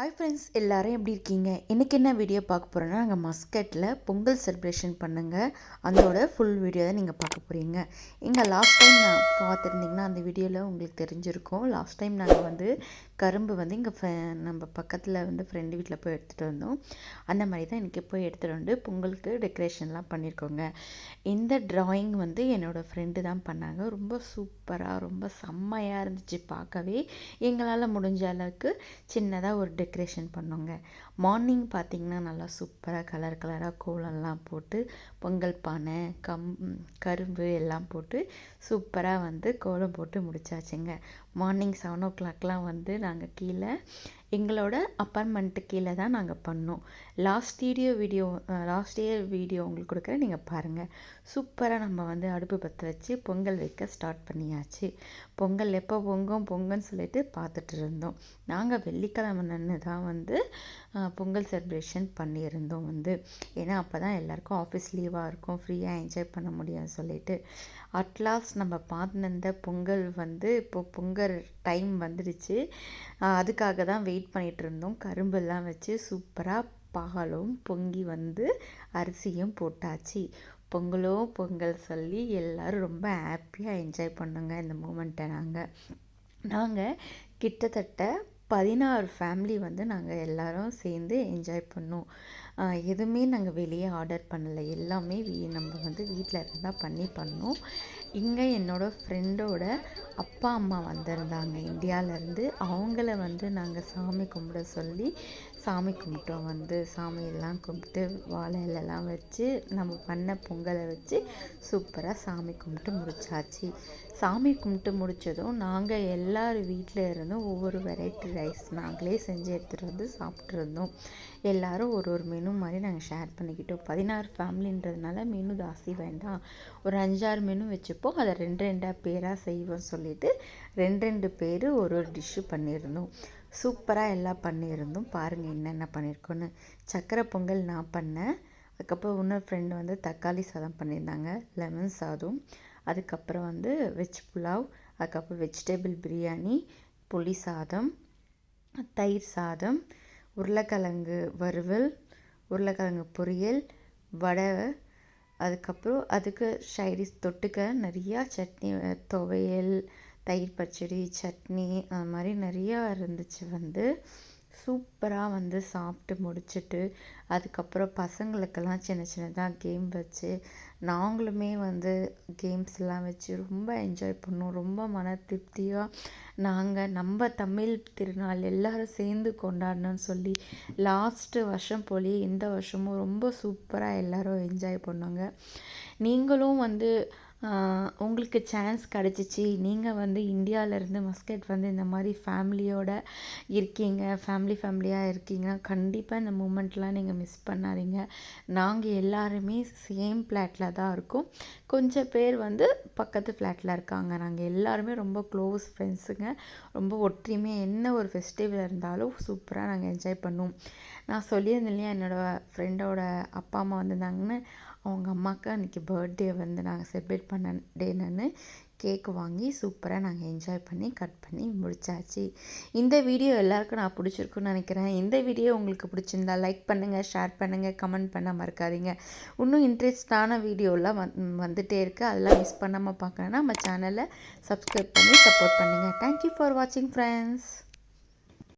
Hi friends எல்லோரும் எப்படி இருக்கீங்க? இன்றைக்கி என்ன வீடியோ பார்க்க போகிறோன்னா நாங்கள் மஸ்கட்டில் பொங்கல் செலிப்ரேஷன் பண்ணுங்க. அதோட ஃபுல் வீடியோ தான் நீங்கள் பார்க்க போகிறீங்க இங்கே லாஸ்ட் டைம் நான் பார்த்துருந்தீங்கன்னா அந்த வீடியோவில் உங்களுக்கு தெரிஞ்சிருக்கும். லாஸ்ட் டைம் நாங்கள் வந்து கரும்பு வந்து இங்கே நம்ம பக்கத்தில் வந்து ஃப்ரெண்டு வீட்டில் போய் எடுத்துகிட்டு வந்தோம். அந்த மாதிரி தான் இன்றைக்கி போய் எடுத்துகிட்டு வந்து பொங்கலுக்கு டெக்கரேஷன்லாம் பண்ணியிருக்கோங்க இந்த ட்ராயிங் வந்து என்னோடய ஃப்ரெண்டு தான் பண்ணாங்க. ரொம்ப சூப்பராக ரொம்ப செம்மையாக இருந்துச்சு பார்க்கவே. எங்களால் முடிஞ்ச அளவுக்கு சின்னதாக ஒரு டெக் டெக்கரேஷன் பண்ணோங்க மார்னிங் பார்த்திங்கன்னா நல்லா சூப்பராக கலர் கலராக கோலம்லாம் போட்டு பொங்கல் பானை கம் கரும்பு எல்லாம் போட்டு சூப்பராக வந்து கோலம் போட்டு முடிச்சாச்சுங்க. மார்னிங் செவன் ஓ கிளாக்லாம் வந்து நாங்கள் கீழே எங்களோட அப்பார்ட்மெண்ட்டு கீழே தான் நாங்கள் பண்ணோம். Last video video last year video உங்களுக்கு கொடுக்குறேன். நீங்கள் பாருங்கள் சூப்பராக நம்ம வந்து அடுப்பு பற்ற வச்சு பொங்கல் வைக்க ஸ்டார்ட் பண்ணியாச்சு. பொங்கல் எப்போ பொங்கும் பொங்கல்னு சொல்லிட்டு பார்த்துட்டு இருந்தோம். நாங்கள் வெள்ளிக்கிழமை நின்று தான் வந்து பொங்கல் செலிப்ரேஷன் பண்ணியிருந்தோம் வந்து. ஏன்னா அப்போ தான் எல்லாருக்கும் ஆஃபீஸ் லீவாக இருக்கும். ஃப்ரீயாக என்ஜாய் பண்ண முடியும்னு சொல்லிட்டு. அட்லாஸ்ட் நம்ம பார்த்துருந்த பொங்கல் வந்து இப்போ பொங்கல் டைம் வந்துடுச்சு. அதுக்காக தான் வெயிட் பண்ணிகிட்டு இருந்தோம் கரும்பெல்லாம் வச்சு சூப்பராக பாலும் பொங்கி வந்து அரிசியும் போட்டாச்சு. பொங்கலோ பொங்கல் சொல்லி எல்லோரும் ரொம்ப ஹாப்பியாக என்ஜாய் பண்ணோங்க இந்த மூமெண்ட்டை நாங்கள் நாங்கள் கிட்டத்தட்ட பதினாறு ஃபேமிலி வந்து நாங்கள் எல்லோரும் சேர்ந்து என்ஜாய் பண்ணோம். எதுவுமே நாங்கள் வெளியே ஆர்டர் பண்ணலை. எல்லாமே வீ நம்ம வந்து வீட்டில் இருந்தால் பண்ணி பண்ணோம். இங்கே என்னோடய ஃப்ரெண்டோட அப்பா அம்மா வந்திருந்தாங்க. இந்தியாவிலேருந்து அவங்கள வந்து நாங்கள் சாமி கும்பிட சொல்லி சாமி கும்பிட்டோம். வந்து சாமியெல்லாம் கும்பிட்டு வாழை வச்சு நம்ம பண்ண பொங்கலை வச்சு சூப்பராக சாமி கும்பிட்டு முடிச்சாச்சு. சாமி கும்பிட்டு முடித்ததும் நாங்கள் எல்லோரும் வீட்டில் இருந்தும் ஒவ்வொரு வெரைட்டி ரைஸ் நாங்களே செஞ்சு எடுத்துகிட்டு வந்து சாப்பிட்ருந்தோம் எல்லோரும் ஒரு ஒரு மெனு மாதிரி நாங்கள் ஷேர் பண்ணிக்கிட்டோம். பதினாறு ஃபேமிலின்றதுனால மெனு ஜாஸ்தி வேண்டாம். ஒரு அஞ்சாறு மெனு வச்சுப்போம் அதை ரெண்டு ரெண்டாக பேராக செய்வோம் சொல்லிவிட்டு ரெண்டு ரெண்டு பேர் ஒரு ஒரு டிஷ்ஷு பண்ணியிருந்தோம். சூப்பராக எல்லாம் பண்ணியிருந்தோம். பாருங்கள் என்னென்ன பண்ணியிருக்கோன்னு சக்கரை பொங்கல் நான் பண்ணேன். அதுக்கப்புறம் இன்னொரு ஃப்ரெண்டு வந்து தக்காளி சாதம் பண்ணியிருந்தாங்க. லெமன் சாதம். அதுக்கப்புறம் வந்து வெஜ் புலாவ் அதுக்கப்புறம் வெஜிடபிள் பிரியாணி புளி சாதம் தயிர் சாதம் உருளைக்கிழங்கு வறுவல் உருளைக்கிழங்கு பொரியல் வடை அதுக்கப்புறம் அதுக்கு ஷைடிஸ் தொட்டுக்க நிறையா சட்னி துவையல் தயிர் பச்சடி சட்னி அது மாதிரி நிறையா இருந்துச்சு வந்து. சூப்பராக வந்து சாப்பிட்டு முடிச்சுட்டு அதுக்கப்புறம் பசங்களுக்கெல்லாம் சின்ன சின்னதாக கேம் வச்சு நாங்களுமே வந்து கேம்ஸ்லாம் வச்சு ரொம்ப என்ஜாய் பண்ணோம். ரொம்ப மன திருப்தியாக நாங்கள் நம்ம தமிழ் திருநாள் எல்லோரும் சேர்ந்து கொண்டாடணும்னு சொல்லி லாஸ்ட்டு வருஷம் போலயே இந்த வருஷமும் ரொம்ப சூப்பராக எல்லோரும் என்ஜாய் பண்ணாங்க. நீங்களும் வந்து உங்களுக்கு சான்ஸ் கிடச்சிச்சு. நீங்கள் வந்து இந்தியாவிலேருந்து மஸ்கட் வந்து இந்த மாதிரி ஃபேமிலியோடு இருக்கீங்க. ஃபேமிலி ஃபேமிலியாக இருக்கீங்கன்னா கண்டிப்பாக இந்த மூமெண்ட்லாம் நீங்கள் மிஸ் பண்ணாதீங்க. நாங்கள் எல்லாருமே சேம் ஃப்ளாட்டில் தான் இருக்கோம். கொஞ்சம் பேர் வந்து பக்கத்து ஃப்ளாட்டில் இருக்காங்க. நாங்கள் எல்லாருமே ரொம்ப க்ளோஸ் ஃப்ரெண்ட்ஸுங்க ரொம்ப ஒற்றுமையாக என்ன ஒரு ஃபெஸ்டிவல் இருந்தாலும் சூப்பராக நாங்கள் என்ஜாய் பண்ணுவோம். நான் சொல்லியிருந்தேன் இல்லையா என்னோடய ஃப்ரெண்டோட அப்பா அம்மா வந்திருந்தாங்கன்னு. அவங்க அம்மாவுக்கு அன்றைக்கி பர்த்டே வந்து நாங்கள் செலிப்ரேட் பண்ண டேன்னு கேக் வாங்கி சூப்பராக நாங்கள் என்ஜாய் பண்ணி கட் பண்ணி முடிச்சாச்சு. இந்த வீடியோ எல்லாருக்கும் நான் பிடிச்சிருக்குன்னு நினைக்கிறேன். இந்த வீடியோ உங்களுக்கு பிடிச்சிருந்தா லைக் பண்ணுங்கள் ஷேர் பண்ணுங்கள் கமெண்ட் பண்ண மறக்காதீங்க. இன்னும் இன்ட்ரெஸ்டான வீடியோலாம் வந் வந்துகிட்டே இருக்குது அதெல்லாம் மிஸ் பண்ணாமல் பார்க்கணுன்னா நம்ம சேனலை சப்ஸ்கிரைப் பண்ணி சப்போர்ட் பண்ணுங்கள் தேங்க்யூ ஃபார் வாட்சிங் ஃப்ரெண்ட்ஸ்